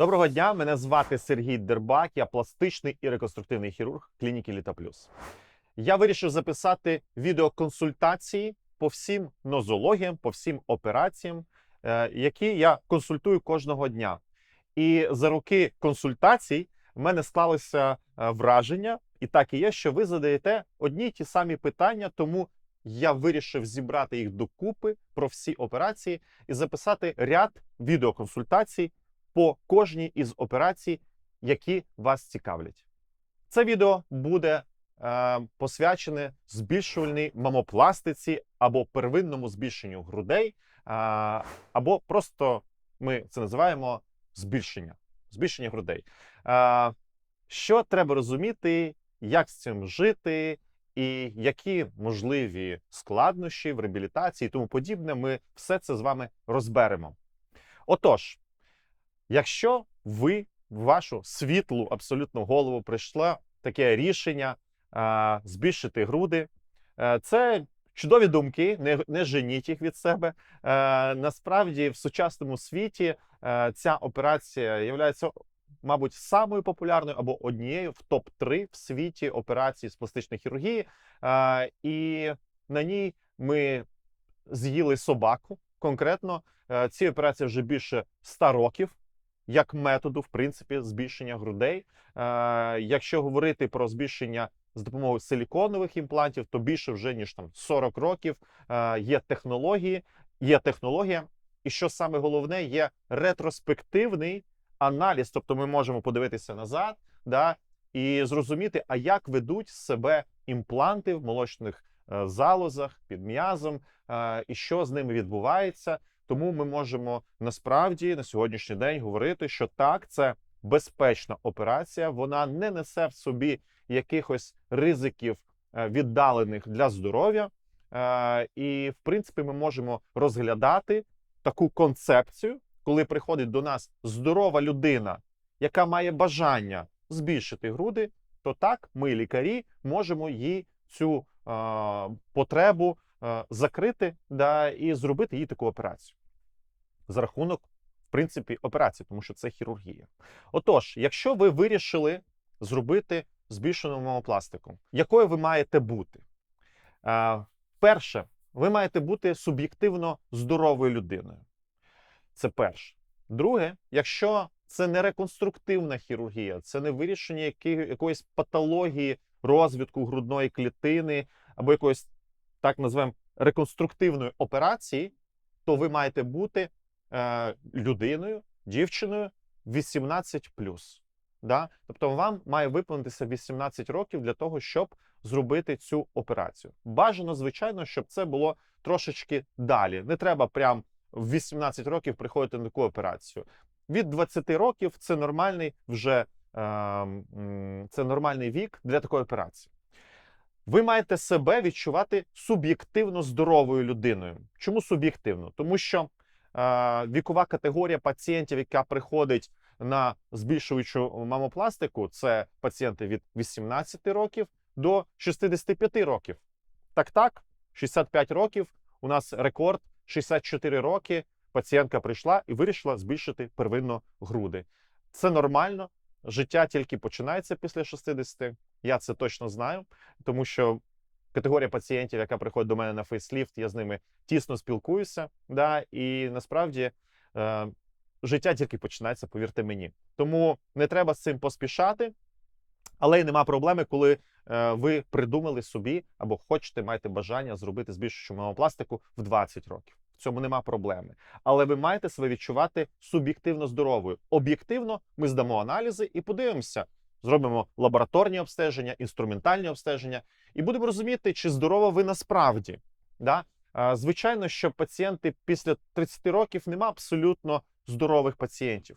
Доброго дня, мене звати Сергій Дербак, я пластичний і реконструктивний хірург клініки Літа Плюс. Я вирішив записати відеоконсультації по всім нозологіям, по всім операціям, е, які я консультую кожного дня. І за роки консультацій в мене склалося е, враження, і так і є, що ви задаєте одні й ті самі питання, тому я вирішив зібрати їх докупи про всі операції і записати ряд відеоконсультацій по кожній із операцій, які вас цікавлять. Це відео буде е, посвячене збільшувальній мамопластиці або первинному збільшенню грудей, е, або просто ми це називаємо збільшення, збільшення грудей. Е, що треба розуміти, як з цим жити, і які можливі складнощі в реабілітації і тому подібне, ми все це з вами розберемо. Отож, Якщо ви в вашу світлу абсолютно голову прийшло таке рішення а, збільшити груди, е, це чудові думки, не, не женіть їх від себе. Е, насправді, в сучасному світі е, ця операція є, мабуть, самою популярною або однією в топ-3 в світі операцій з пластичної хірургії. Е, і на ній ми з'їли собаку. Конкретно е, ці операції вже більше 100 років як методу, в принципі, збільшення грудей. Е, якщо говорити про збільшення з допомогою силіконових імплантів, то більше вже ніж там 40 років е, є технології, є технологія, і що саме головне, є ретроспективний аналіз. Тобто, ми можемо подивитися назад, да, і зрозуміти, а як ведуть себе імпланти в молочних е, залозах під м'язом, е, і що з ними відбувається. Тому ми можемо насправді на сьогоднішній день говорити, що так, це безпечна операція, вона не несе в собі якихось ризиків е, віддалених для здоров'я. Е, І, в принципі, ми можемо розглядати таку концепцію, коли приходить до нас здорова людина, яка має бажання збільшити груди, то так ми, лікарі, можемо їй цю е, потребу закрити да, і зробити їй таку операцію за рахунок, в принципі, операції, тому що це хірургія. Отож, якщо ви вирішили зробити збільшену мамопластику, якою ви маєте бути? Е, перше, ви маєте бути суб'єктивно здоровою людиною. Це перше. Друге, якщо це не реконструктивна хірургія, це не вирішення якоїсь патології розвитку грудної клітини або якоїсь так називаємо реконструктивної операції, то ви маєте бути е, людиною, дівчиною 18 Да? Тобто вам має виповнитися 18 років для того, щоб зробити цю операцію. Бажано, звичайно, щоб це було трошечки далі. Не треба прям в 18 років приходити на таку операцію. Від 20 років це нормальний вже е, це нормальний вік для такої операції. Ви маєте себе відчувати суб'єктивно здоровою людиною. Чому суб'єктивно? Тому що вікова категорія пацієнтів, яка приходить на збільшуючу мамопластику, це пацієнти від 18 років до 65 років. Так, так, 65 років. У нас рекорд 64 роки. Пацієнтка прийшла і вирішила збільшити первинно груди. Це нормально. Життя тільки починається після 60. Я це точно знаю, тому що категорія пацієнтів, яка приходить до мене на фейсліфт, я з ними тісно спілкуюся. Да, І насправді е, життя тільки починається, повірте мені. Тому не треба з цим поспішати, але й нема проблеми, коли е, ви придумали собі або хочете, маєте бажання зробити збільшуючу мамопластику в 20 років. В цьому нема проблеми. Але ви маєте себе відчувати суб'єктивно здоровою. Об'єктивно ми здамо аналізи і подивимося. Зробимо лабораторні обстеження, інструментальні обстеження, і будемо розуміти, чи здорова ви насправді. Да? Звичайно, що пацієнти після 30 років нема абсолютно здорових пацієнтів.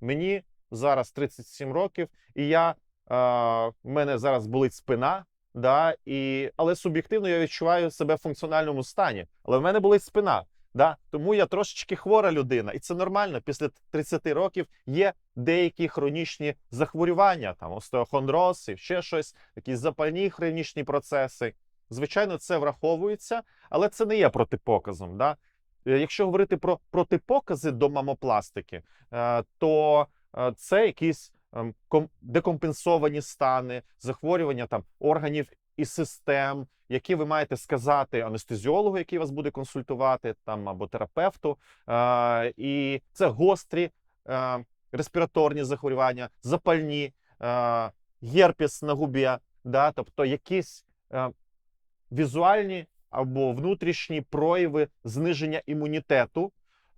Мені зараз 37 років, і я в мене зараз болить спина. Да, і, Але суб'єктивно я відчуваю себе в функціональному стані. Але в мене болить спина. Да? Тому я трошечки хвора людина, і це нормально. Після 30 років є деякі хронічні захворювання, там остеохондроз і ще щось, якісь запальні хронічні процеси. Звичайно, це враховується, але це не є протипоказом. Да? Е, Якщо говорити про протипокази до мамопластики, е, то е, це якісь ем, декомпенсовані стани, захворювання там органів і систем, які ви маєте сказати анестезіологу, який вас буде консультувати, там або терапевту. Е, І це гострі е, респіраторні захворювання, запальні, е, герпес на губі, да, тобто якісь е, візуальні або внутрішні прояви зниження імунітету.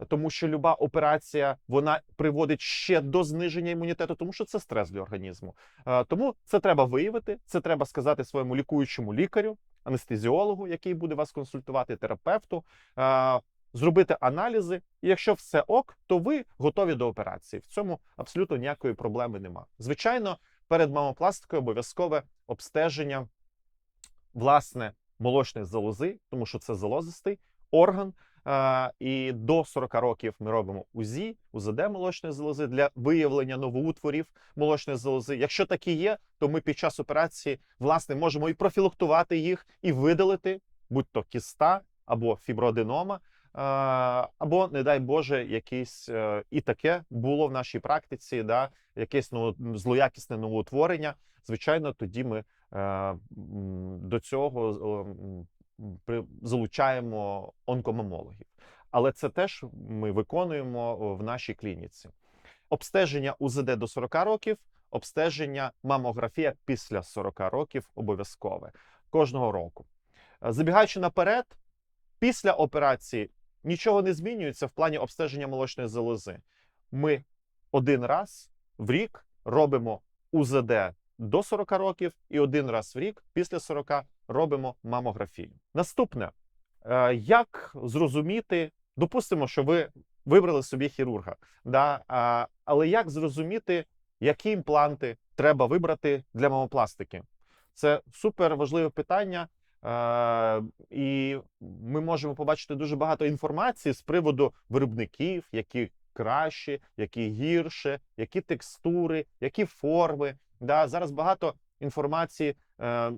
Тому що люба операція вона приводить ще до зниження імунітету, тому що це стрес для організму. Е, Тому це треба виявити, це треба сказати своєму лікуючому лікарю, анестезіологу, який буде вас консультувати, терапевту, е, зробити аналізи. І якщо все ок, то ви готові до операції. В цьому абсолютно ніякої проблеми нема. Звичайно, перед мамопластикою обов'язкове обстеження власне молочної залози, тому що це залозистий орган. І до 40 років ми робимо УЗІ, УЗД молочної залози для виявлення новоутворів молочної залози. Якщо такі є, то ми під час операції власне можемо і профілактувати їх, і видалити, будь-то кіста або фіброаденома, е, або, не дай Боже, якийсь е, і таке було в нашій практиці, да, якесь ново- злоякісне новоутворення. Звичайно, тоді ми е, до цього залучаємо онкомамологів. Але це теж ми виконуємо в нашій клініці. Обстеження УЗД до 40 років, обстеження мамографія після 40 років обов'язкове кожного року. Е, Забігаючи наперед, після операції нічого не змінюється в плані обстеження молочної залози. Ми один раз в рік робимо УЗД до 40 років і один раз в рік після 40 робимо мамографію. Наступне, Е, як зрозуміти, допустимо, що ви вибрали собі хірурга, да? але як зрозуміти, які імпланти треба вибрати для мамопластики? Це супер важливе питання. Е, і ми можемо побачити дуже багато інформації з приводу виробників, які кращі, які гірше, які текстури, які форми. Да? Зараз багато інформації е,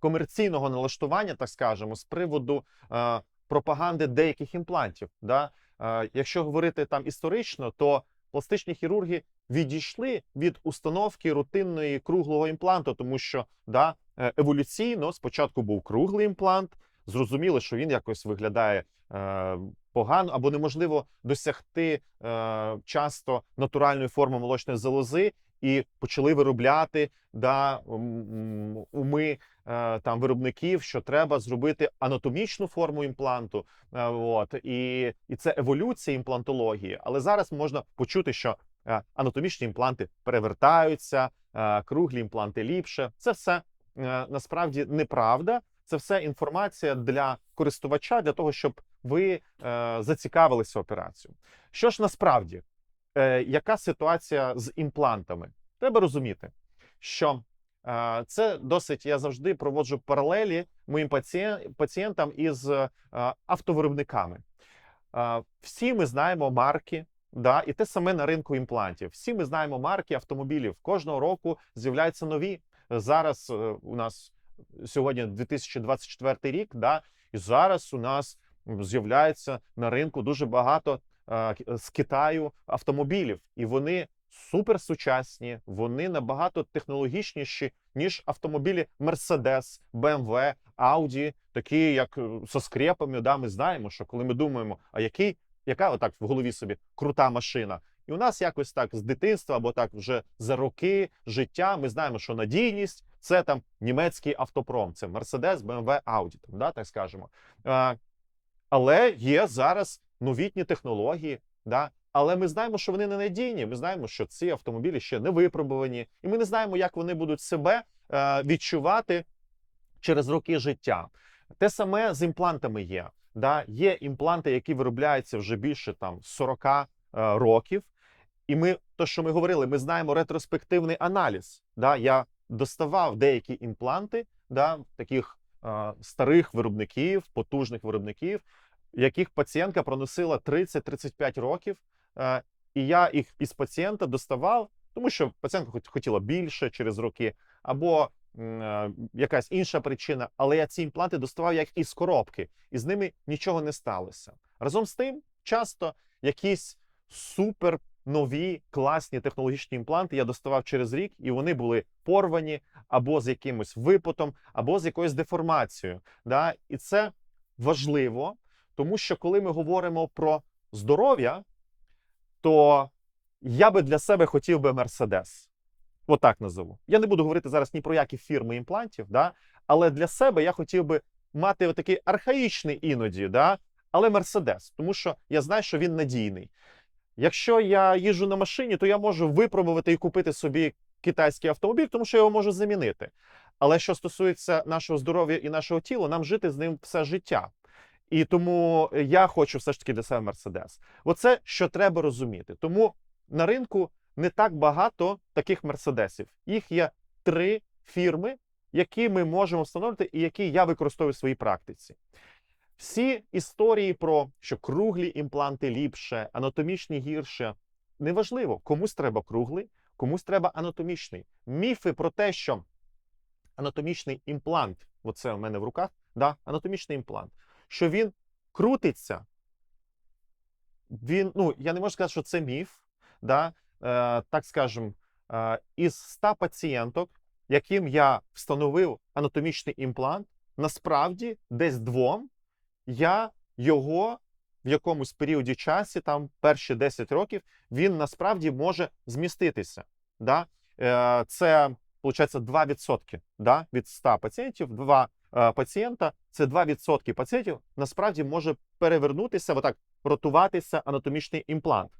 комерційного налаштування, так скажемо, з приводу е, пропаганди деяких імплантів. Да? Е, якщо говорити там історично, то пластичні хірурги відійшли від установки рутинної круглого імпланту, тому що да, е, еволюційно спочатку був круглий імплант, зрозуміло, що він якось виглядає е, погано або неможливо досягти е, часто натуральної форми молочної залози. І почали виробляти да, уми е, там виробників, що треба зробити анатомічну форму імпланту. Е, От і, і це еволюція імплантології. Але зараз можна почути, що е, анатомічні імпланти перевертаються, круглі імпланти ліпше. Це все насправді неправда. Це все інформація для користувача, для того, щоб ви е, зацікавилися операцією. Що ж насправді, е, яка ситуація з імплантами? Треба розуміти, що е, це досить. Я завжди проводжу паралелі моїм пацієн- пацієнтам із е, автовиробниками. Е, всі ми знаємо марки. Да, і те саме на ринку імплантів. Всі ми знаємо марки автомобілів. Кожного року з'являються нові. Зараз е, у нас сьогодні 2024 рік. Да, і зараз у нас з'являється на ринку дуже багато з Китаю автомобілів, і вони суперсучасні, вони набагато технологічніші, ніж автомобілі Mercedes, BMW, Audi, такі як е, со скрепами. Да, ми знаємо, що коли ми думаємо, а який, яка отак в голові собі крута машина. І у нас якось так з дитинства, або так вже за роки життя. Ми знаємо, що надійність це там німецький автопром, це Mercedes, BMW, Audi, там, да, так скажемо. Е, але є зараз новітні технології, да? але ми знаємо, що вони не надійні. Ми знаємо, що ці автомобілі ще не випробувані, і ми не знаємо, як вони будуть себе е, відчувати через роки життя. Те саме з імплантами є. Да? Є імпланти, які виробляються вже більше там 40 е, років. І ми, то, що ми говорили, ми знаємо ретроспективний аналіз. Да? Я доставав деякі імпланти да, таких е, старих виробників, потужних виробників, яких пацієнтка проносила 30-35 років. Е, і я їх із пацієнта доставав, тому що пацієнтка хот- хотіла більше через роки, або е, якась інша причина. Але я ці імпланти доставав як із коробки, і з ними нічого не сталося. Разом з тим, часто якісь супер нові класні технологічні імпланти я доставав через рік, і вони були порвані або з якимось випотом, або з якоюсь деформацією. Да? І це важливо, тому що коли ми говоримо про здоров'я, то я би для себе хотів би Мерседес. Отак назову. Я не буду говорити зараз ні про які фірми імплантів, да? але для себе я хотів би мати такий архаїчний іноді, да? але Мерседес, тому що я знаю, що він надійний. Якщо я їжджу на машині, то я можу випробувати і купити собі китайський автомобіль, тому що я його можу замінити. Але що стосується нашого здоров'я і нашого тіла, нам жити з ним все життя. І тому я хочу все ж таки для себе Мерседес. Оце що треба розуміти. Тому на ринку не так багато таких мерседесів. Їх є три фірми, які ми можемо встановити, і які я використовую в своїй практиці. Всі історії про що круглі імпланти ліпше, анатомічні гірше. Неважливо, комусь треба круглий, комусь треба анатомічний. Міфи про те, що анатомічний імплант, оце у мене в руках, да, анатомічний імплант, що він крутиться. Він, ну, я не можу сказати, що це міф, да, е, так скажем, е, із 100 пацієнток, яким я встановив анатомічний імплант, насправді десь двом я його в якомусь періоді часі, там перші 10 років, він насправді може зміститися. Да? Е, Це, виходить, 2% да? від 100 пацієнтів, 2 пацієнта, це 2% пацієнтів насправді може перевернутися, отак, ротуватися анатомічний імплант.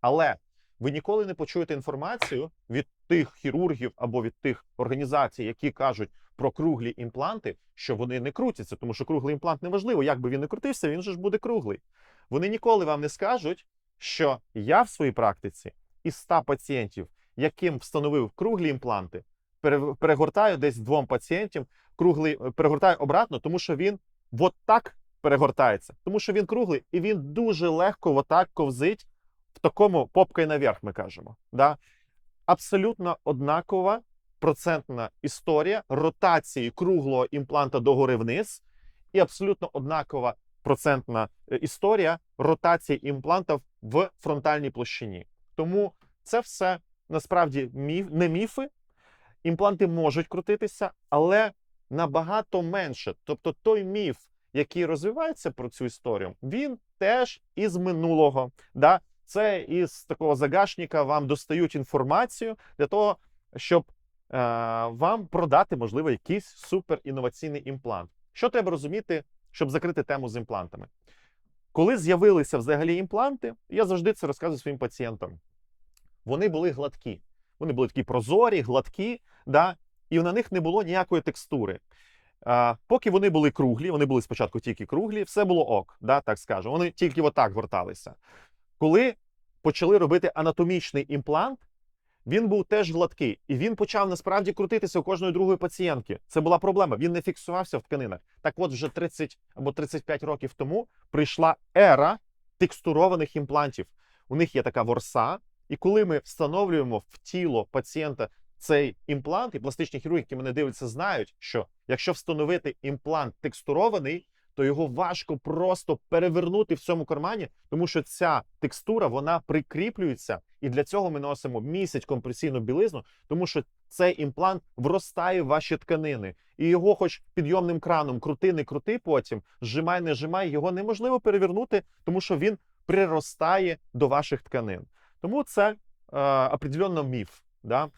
Але ви ніколи не почуєте інформацію від тих хірургів або від тих організацій, які кажуть про круглі імпланти, що вони не крутяться, тому що круглий імплант неважливо, як би він не крутився, він же ж буде круглий. Вони ніколи вам не скажуть, що я в своїй практиці із 100 пацієнтів, яким встановив круглі імпланти, пере- перегортаю десь двом пацієнтам, круглий перегортаю обратно, тому що він от так перегортається, тому що він круглий і він дуже легко отак ковзить в такому попкою наверх, ми кажемо. Да? Абсолютно однакова процентна історія ротації круглого імпланта догори вниз, і абсолютно однакова процентна е, історія ротації імплантів в фронтальній площині. Тому це все насправді міф, не міфи. Імпланти можуть крутитися, але набагато менше. Тобто той міф, який розвивається про цю історію, він теж із минулого. Да? Це із такого загашника вам достають інформацію для того, щоб е, вам продати, можливо, якийсь суперінноваційний імплант. Що треба розуміти, щоб закрити тему з імплантами? Коли з'явилися взагалі імпланти, я завжди це розказую своїм пацієнтам. Вони були гладкі. Вони були такі прозорі, гладкі, да? І на них не було ніякої текстури. А, поки вони були круглі, вони були спочатку тільки круглі, все було ок, да, так скажемо. Вони тільки отак горталися. Коли почали робити анатомічний імплант, він був теж гладкий, і він почав насправді крутитися у кожної другої пацієнтки. Це була проблема. Він не фіксувався в тканинах. Так, от вже 30 або 35 років тому прийшла ера текстурованих імплантів. У них є така ворса, і коли ми встановлюємо в тіло пацієнта цей імплант, і пластичні хірурги, які мене дивляться, знають, що якщо встановити імплант текстурований, то його важко просто перевернути в цьому кармані, тому що ця текстура вона прикріплюється, і для цього ми носимо місяць компресійну білизну, тому що цей імплант вростає в ваші тканини, і його, хоч підйомним краном, крути, не крути, потім зжимай, не зжимай, його неможливо перевернути, тому що він приростає до ваших тканин. Тому це е, определенно міф. Да?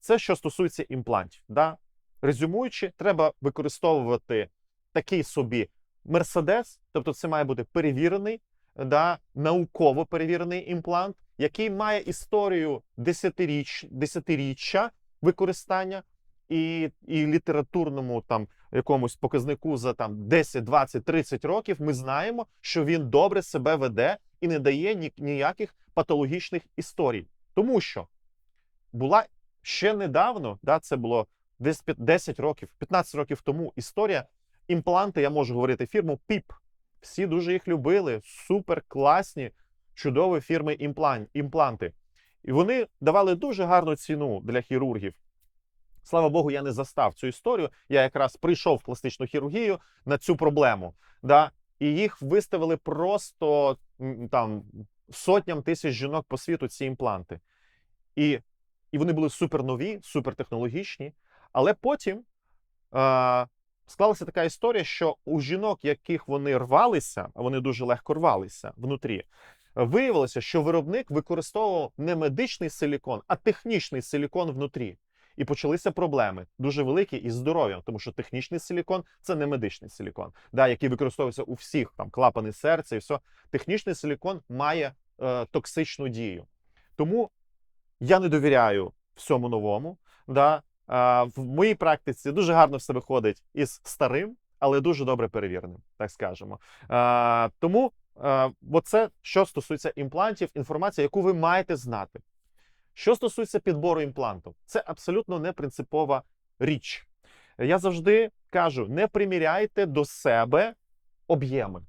Це що стосується імплантів. Да? Резюмуючи, треба використовувати такий собі Мерседес, тобто це має бути перевірений, да, науково перевірений імплант, який має історію десятиріч, десятиріччя використання і, і літературному там якомусь показнику за там 10, 20, 30 років. Ми знаємо, що він добре себе веде і не дає ні, ніяких патологічних історій, тому що була ще недавно, да, це було десь 10 років, 15 років тому історія імпланти, я можу говорити фірму PIP. Всі дуже їх любили. Супер класні, чудові фірми імплан- імпланти. І вони давали дуже гарну ціну для хірургів. Слава Богу, я не застав цю історію. Я якраз прийшов в пластичну хірургію на цю проблему. Да? І їх виставили просто там сотням тисяч жінок по світу ці імпланти. І, і вони були супернові, супертехнологічні. Але потім е, склалася така історія, що у жінок, яких вони рвалися, а вони дуже легко рвалися внутрі, виявилося, що виробник використовував не медичний силікон, а технічний силікон внутрі. І почалися проблеми дуже великі із здоров'ям, тому що технічний силікон це не медичний силікон, да, який використовується у всіх там клапани серця і все. Технічний силікон має е, токсичну дію. Тому я не довіряю всьому новому. Да. Е, в моїй практиці дуже гарно все виходить із старим, але дуже добре перевіреним, так скажемо. Е, тому е, оце що стосується імплантів, інформація, яку ви маєте знати. Що стосується підбору імпланту, це абсолютно не принципова річ. Я завжди кажу: не приміряйте до себе об'єми.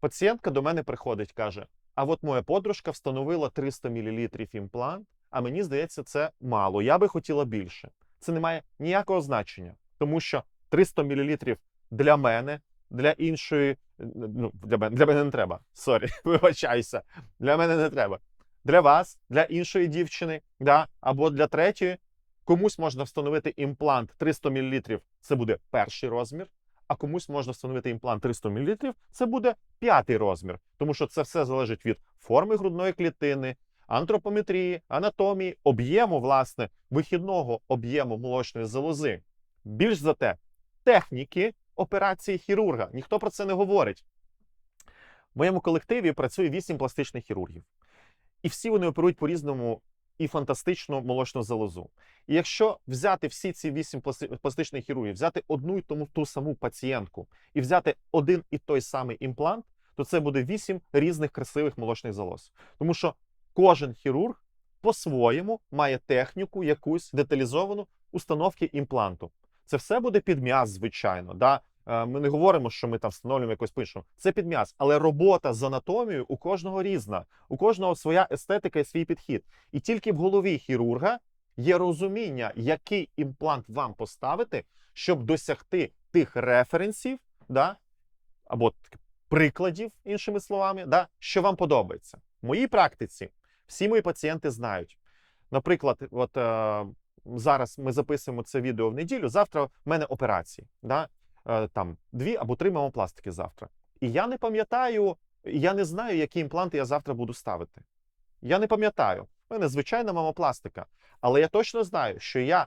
Пацієнтка до мене приходить, каже: А от моя подружка встановила 300 мл імплант, а мені здається, це мало. Я би хотіла більше. Це не має ніякого значення, тому що 300 мл для мене, для іншої, ну, для мене, для мене не треба. Сорі, вибачайся. Для мене не треба для вас, для іншої дівчини, да, або для третьої. Комусь можна встановити імплант 300 мл, це буде перший розмір, а комусь можна встановити імплант 300 мл, це буде п'ятий розмір, тому що це все залежить від форми грудної клітини, антропометрії, анатомії, об'єму, власне, вихідного об'єму молочної залози. Більш за те, техніки операції хірурга. Ніхто про це не говорить. В моєму колективі працює 8 пластичних хірургів. І всі вони оперують по-різному і фантастичну молочну залозу. І якщо взяти всі ці вісім пласти- пластичних хірургів, взяти одну і тому ту саму пацієнтку і взяти один і той самий імплант, то це буде вісім різних красивих молочних залоз. Тому що кожен хірург по-своєму має техніку якусь деталізовану установки імпланту. Це все буде під м'яз, звичайно. Да? Е, Ми не говоримо, що ми там встановлюємо якось по-іншому. Це під м'яз, але робота з анатомією у кожного різна, у кожного своя естетика і свій підхід. І тільки в голові хірурга є розуміння, який імплант вам поставити, щоб досягти тих референсів, да? або прикладів, іншими словами, да? що вам подобається. В моїй практиці всі мої пацієнти знають. Наприклад, от е, зараз ми записуємо це відео в неділю. Завтра в мене операції. Да? Е, там дві або три мамопластики завтра. І я не пам'ятаю, я не знаю, які імпланти я завтра буду ставити. Я не пам'ятаю. У мене звичайна мамопластика. Але я точно знаю, що я,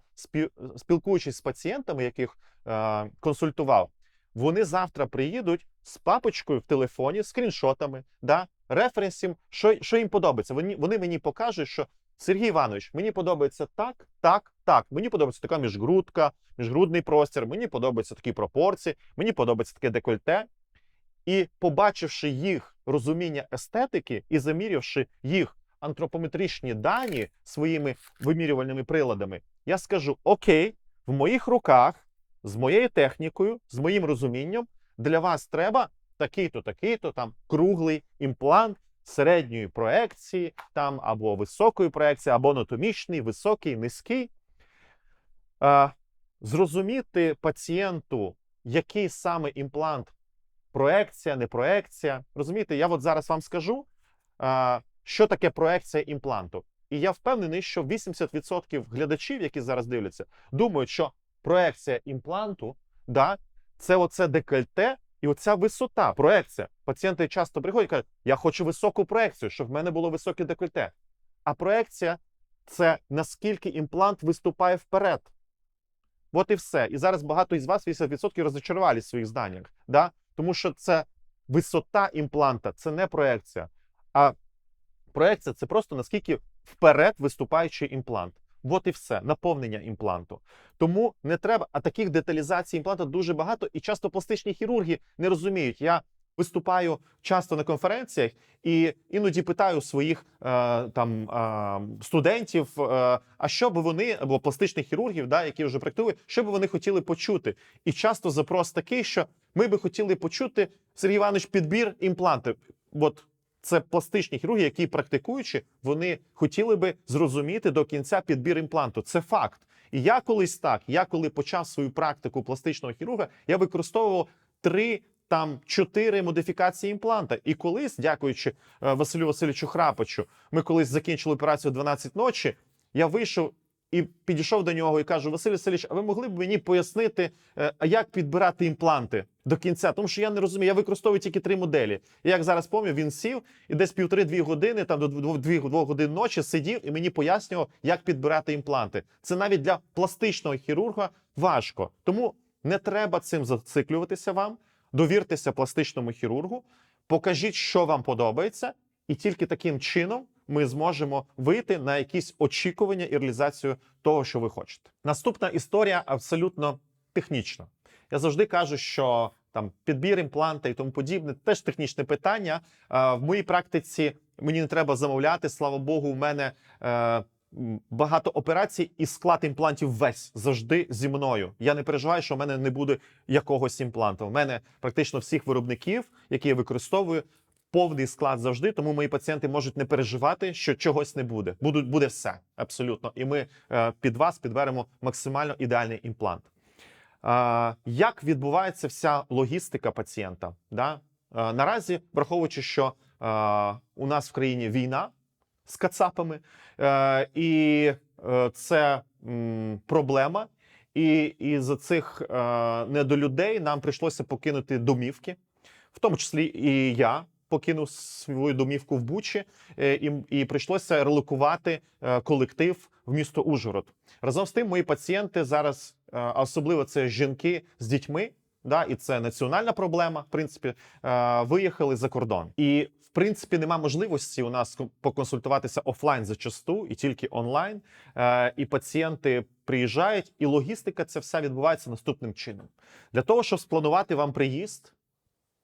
спілкуючись з пацієнтами, яких е, консультував, вони завтра приїдуть з папочкою в телефоні, скріншотами, да, референсів, що, що їм подобається. Вони, вони мені покажуть, що Сергій Іванович, мені подобається так, так, так. Мені подобається така міжгрудка, міжгрудний простір, мені подобаються такі пропорції, мені подобається таке декольте. І побачивши їх розуміння естетики і замірявши їх антропометричні дані своїми вимірювальними приладами, я скажу: Окей, в моїх руках, з моєю технікою, з моїм розумінням, для вас треба такий-то, такий-то, там круглий імплант середньої проекції, там або високої проекції, або анатомічний, високий, низький. Зрозуміти пацієнту, який саме імплант, проекція, не проекція. Розумієте, я от зараз вам скажу, що таке проекція імпланту. І я впевнений, що 80% глядачів, які зараз дивляться, думають, що проекція імпланту, да, це оце декольте і оця висота, проекція. Пацієнти часто приходять і кажуть, я хочу високу проекцію, щоб в мене було високе декольте. А проекція це наскільки імплант виступає вперед. От і все. І зараз багато із вас 80% розчарувались в своїх зданнях. Да? Тому що це висота імпланта, це не проекція. А проекція це просто наскільки вперед виступаючий імплант. От і все, наповнення імпланту. Тому не треба, а таких деталізацій імпланту дуже багато, і часто пластичні хірурги не розуміють. Я виступаю часто на конференціях і іноді питаю своїх е, там е, студентів, е, а що би вони, або пластичних хірургів, да, які вже практикують, що би вони хотіли почути. І часто запрос такий, що ми би хотіли почути Сергій Іванович підбір імплантів. От це пластичні хірурги, які практикуючи, вони хотіли би зрозуміти до кінця підбір імпланту. Це факт. І я колись так, я коли почав свою практику пластичного хірурга, я використовував три там чотири модифікації імпланта. І колись, дякуючи е, Василю Васильовичу Храпочу, ми колись закінчили операцію о 12 ночі. Я вийшов і підійшов до нього і кажу: Василь Васильович, а ви могли б мені пояснити, е, як підбирати імпланти до кінця? Тому що я не розумію, я використовую тільки три моделі. І як зараз пам'ятаю, він сів і десь півтори-дві години, там до двох годин ночі сидів і мені пояснював, як підбирати імпланти. Це навіть для пластичного хірурга важко. Тому не треба цим зациклюватися вам. Довіртеся пластичному хірургу, покажіть, що вам подобається, і тільки таким чином ми зможемо вийти на якісь очікування і реалізацію того, що ви хочете. Наступна історія абсолютно технічна. Я завжди кажу, що там підбір імпланта і тому подібне теж технічне питання. В моїй практиці мені не треба замовляти. Слава Богу, у мене е, багато операцій, і склад імплантів весь завжди зі мною. Я не переживаю, що в мене не буде якогось імпланту. У мене практично всіх виробників, які я використовую, повний склад завжди. Тому мої пацієнти можуть не переживати, що чогось не буде. Будуть буде все абсолютно. І ми е, під вас підберемо максимально ідеальний імплант. Як відбувається вся логістика пацієнта? Да? Наразі, враховуючи, що у нас в країні війна з кацапами, е, і е, це проблема. І, за цих е, недолюдей нам прийшлося покинути домівки, в тому числі і я покинув свою домівку в Бучі, і, і прийшлося релокувати колектив в місто Ужгород. Разом з тим, мої пацієнти зараз, а особливо це жінки з дітьми, да, і це національна проблема. В принципі, е, виїхали за кордон. І в принципі нема можливості у нас поконсультуватися офлайн зачасту і тільки онлайн. Е, І пацієнти приїжджають, і логістика це все відбувається наступним чином. Для того, щоб спланувати вам приїзд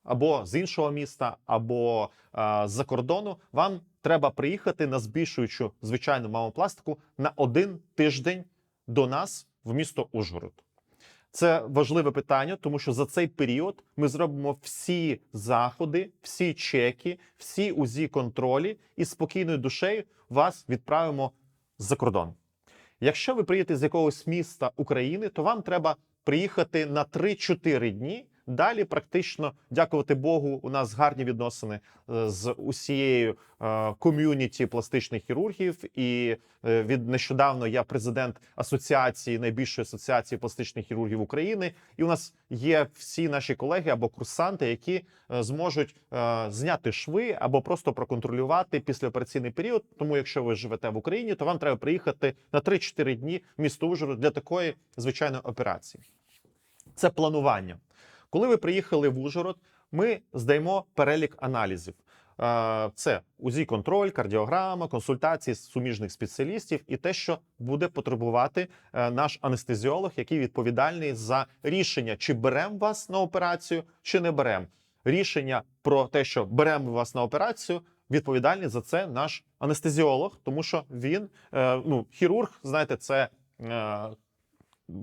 або з іншого міста, або е, з-за кордону, вам треба приїхати на збільшуючу звичайну мамопластику на один тиждень до нас в місто Ужгород. Це важливе питання, тому що за цей період ми зробимо всі заходи, всі чеки, всі узі контролі і спокійною душею вас відправимо за кордон. Якщо ви приїдете з якогось міста України, то вам треба приїхати на 3-4 дні. Далі, практично, дякувати Богу, у нас гарні відносини е, з усією е, ком'юніті пластичних хірургів. І е, від нещодавно я президент асоціації найбільшої асоціації пластичних хірургів України. І у нас є всі наші колеги або курсанти, які зможуть зняти шви або просто проконтролювати післяопераційний період. Тому, якщо ви живете в Україні, то вам треба приїхати на 3-4 дні в місто Ужгород для такої звичайної операції. Це планування. Коли ви приїхали в Ужгород, ми здаємо перелік аналізів. Е, Це УЗІ контроль, кардіограма, консультації з суміжних спеціалістів і те, що буде потребувати е, наш анестезіолог, який відповідальний за рішення, чи беремо вас на операцію, чи не беремо. Рішення про те, що беремо вас на операцію, відповідальний за це наш анестезіолог, тому що він, е, ну, хірург, знаєте, це.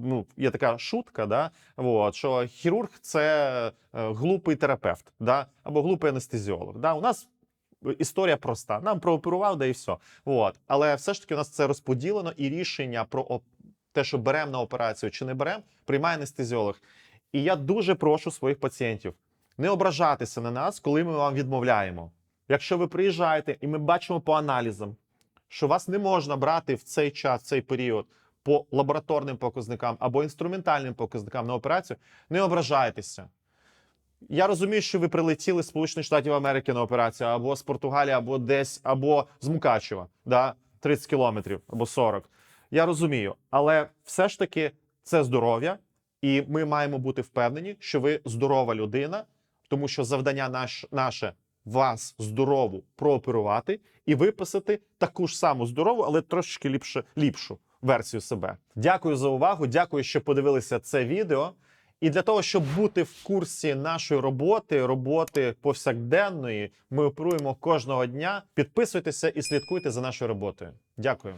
Ну, є така шутка, да, от, що хірург це е, глупий терапевт, да, або глупий анестезіолог. Да. У нас історія проста. Нам прооперував, да і все. От. Але все ж таки у нас це розподілено, і рішення про те, що беремо на операцію чи не беремо, приймає анестезіолог. І я дуже прошу своїх пацієнтів не ображатися на нас, коли ми вам відмовляємо. Якщо ви приїжджаєте і ми бачимо по аналізам, що вас не можна брати в цей час, в цей період по лабораторним показникам або інструментальним показникам на операцію, не ображайтеся. Я розумію, що ви прилетіли з Сполучених Штатів Америки на операцію, або з Португалії, або десь, або з Мукачева, да? 30 кілометрів або 40. Я розумію, але все ж таки це здоров'я, і ми маємо бути впевнені, що ви здорова людина, тому що завдання наш, наше вас здорову прооперувати і виписати таку ж саму здорову, але трошечки ліпше, ліпшу версію себе. Дякую за увагу. Дякую, що подивилися це відео. І для того, щоб бути в курсі нашої роботи, роботи повсякденної, ми оперуємо кожного дня. Підписуйтеся і слідкуйте за нашою роботою. Дякую.